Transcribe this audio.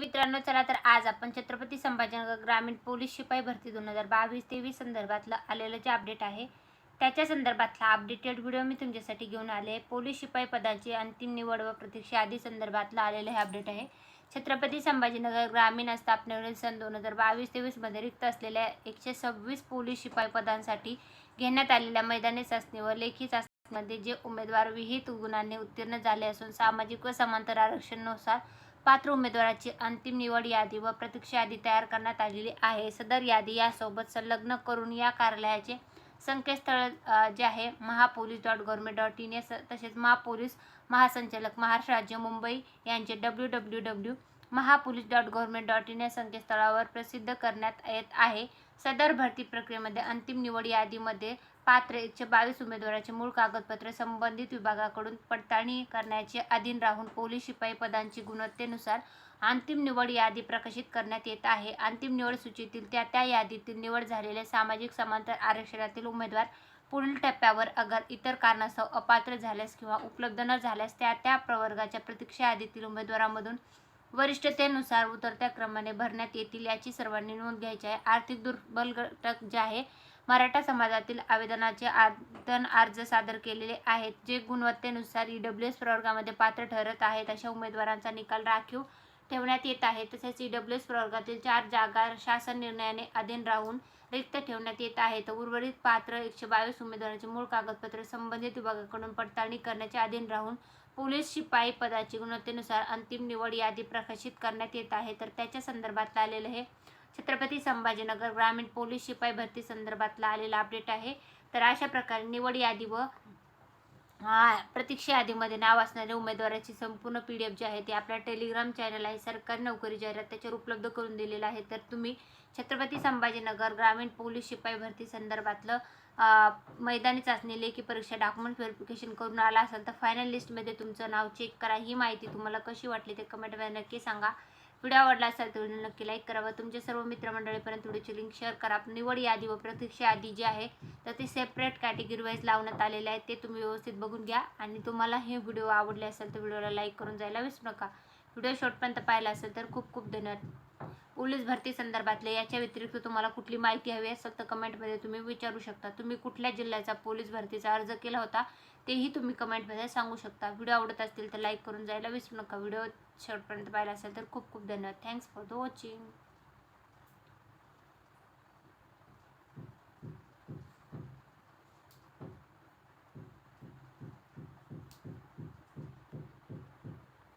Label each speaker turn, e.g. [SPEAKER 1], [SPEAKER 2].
[SPEAKER 1] मित्रांनो चला तर आज आपण छत्रपती संभाजीनगर ग्रामीण पोलीस शिपाई भरती दोन हजार बावीस तेवीस संदर्भातलं आलेलं जे अपडेट आहे त्याच्या संदर्भातला अपडेटेड व्हिडिओ मी तुमच्यासाठी घेऊन आले. पोलीस शिपाई पदाची अंतिम निवड व प्रतीक्षा आदी संदर्भातलं आलेलं हे अपडेट आहे. छत्रपती संभाजीनगर ग्रामीण स्थापनेवरील सन दोन हजार बावीस तेवीसमध्ये रिक्त असलेल्या एकशे सव्वीस पोलीस शिपाई पदांसाठी घेण्यात आलेल्या मैदानी चाचणीवर व लेखी चाचणीमध्ये जे उमेदवार विहित गुणांनी उत्तीर्ण झाले असून सामाजिक व समांतर आरक्षणानुसार पात्र उमेदवाराची अंतिम निवड यादी व प्रतीक्षा यादी तयार करण्यात आलेली आहे. सदर यादी यासोबत संलग्न करून या कार्यालयाचे संकेतस्थळ जे आहे Mahapolice dot government dot in या तसेच महापोलीस महासंचालक महाराष्ट्र राज्य मुंबई यांचे W W W Mahapolice dot government dot in या संकेतस्थळावर प्रसिद्ध करण्यात येत आहे. सदर भरती प्रक्रियेमध्ये अंतिम निवड यादीमध्ये पात्र एकशे बावीस उमेदवाराचे मूळ कागदपत्रे संबंधित विभागाकडून पडताळणी करण्याचे अधीन राहून पोलीस शिपाई पदांची गुणवत्तेनुसार अंतिम निवड यादी प्रकाशित करण्यात येत आहे. अंतिम निवड सूचीतील त्या त्या यादीतील निवड झालेले सामाजिक समांतर आरक्षणातील उमेदवार पुढील टप्प्यावर अगर इतर कारणास्तव अपात्र झाल्यास किंवा उपलब्ध न झाल्यास त्या त्या प्रवर्गाच्या प्रतीक्षा यादीतील उमेदवारांमधून वरिष्ठतेनुसार उतरत्या क्रमाने भरण्यात येतील याची सर्वांनी नोंद घ्यायची आहे. आर्थिक दुर्बल घटक जे आहे मराठा समाजातील आवेदनाचे आवेदन अर्ज सादर केलेले आहेत जे गुणवत्तेनुसार ई डब्ल्यू एस प्रवर्गामध्ये पात्र ठरत आहेत. अशा उमेदवारांचा निकाल राखीव ठेवण्यात येत आहे. तसेच ई डब्ल्यू एस प्रवर्गातील चार जागा शासन निर्णयाने अधीन राहून रिक्त ठेवण्यात येत आहेत. उर्वरित पात्र एकशे बावीस उमेदवारांचे मूळ कागदपत्रे संबंधित विभागाकडून पडताळणी करण्याचे अधीन राहून पोलीस शिपाई पदाची गुणवत्तेनुसार अंतिम निवड यादी प्रकाशित करण्यात येत आहे. तर त्याच्या संदर्भात आलेलं हे छत्रपती संभाजीनगर ग्रामीण पोलीस शिपाई भरती संदर्भातला आलेला अपडेट आहे. तर अशा प्रकारे निवड यादी व प्रतीक्षा यादीमध्ये नाव असणाऱ्या उमेदवाराची संपूर्ण पी डी एफ जी आहे ती आपल्या टेलिग्राम चॅनल आहे. सरकारी नोकरी जाहिरात त्याच्यावर उपलब्ध करून दिलेलं आहे. तर तुम्ही छत्रपती संभाजीनगर ग्रामीण पोलीस शिपाई भरती संदर्भातलं मैदानी चाचणी लेखी परीक्षा डॉक्युमेंट व्हेरिफिकेशन करून आला असाल तर फायनल लिस्टमध्ये तुमचं नाव चेक करा. ही माहिती तुम्हाला कशी वाटली ते कमेंटमध्ये नक्की सांगा. व्हिडिओ आवडला असेल तर व्हिडिओ नक्की लाईक करा व तुमच्या सर्व मित्रमंडळीपर्यंत व्हिडिओची लिंक शेअर करा. निवड यादी व प्रतीक्षा यादी जी आहे तर ते सेपरेट कॅटेगरी वाईज लावण्यात आलेले आहे. ते तुम्ही व्यवस्थित बघून घ्या. आणि तुम्हाला हे व्हिडिओ आवडले असेल तर व्हिडिओला लाईक करून जायला विसरू नका. व्हिडिओ शॉर्टपर्यंत पाहिला असेल तर खूप खूप धन्यवाद. पोलीस भरती संदर्भातले याच्या व्यतिरिक्त तुम्हाला कुठली माहिती हवी असेल तर कमेंटमध्ये तुम्ही विचारू शकता. तुम्ही कुठल्या जिल्ह्याचा पोलीस भरतीचा अर्ज केला होता तेही तुम्ही कमेंटमध्ये सांगू शकता. व्हिडिओ आवडत असतील तर लाईक करून जायला विसरू नका. व्हिडिओ शेवटपर्यंत पाहिला असेल तर खूप खूप धन्यवाद. Thanks for the watching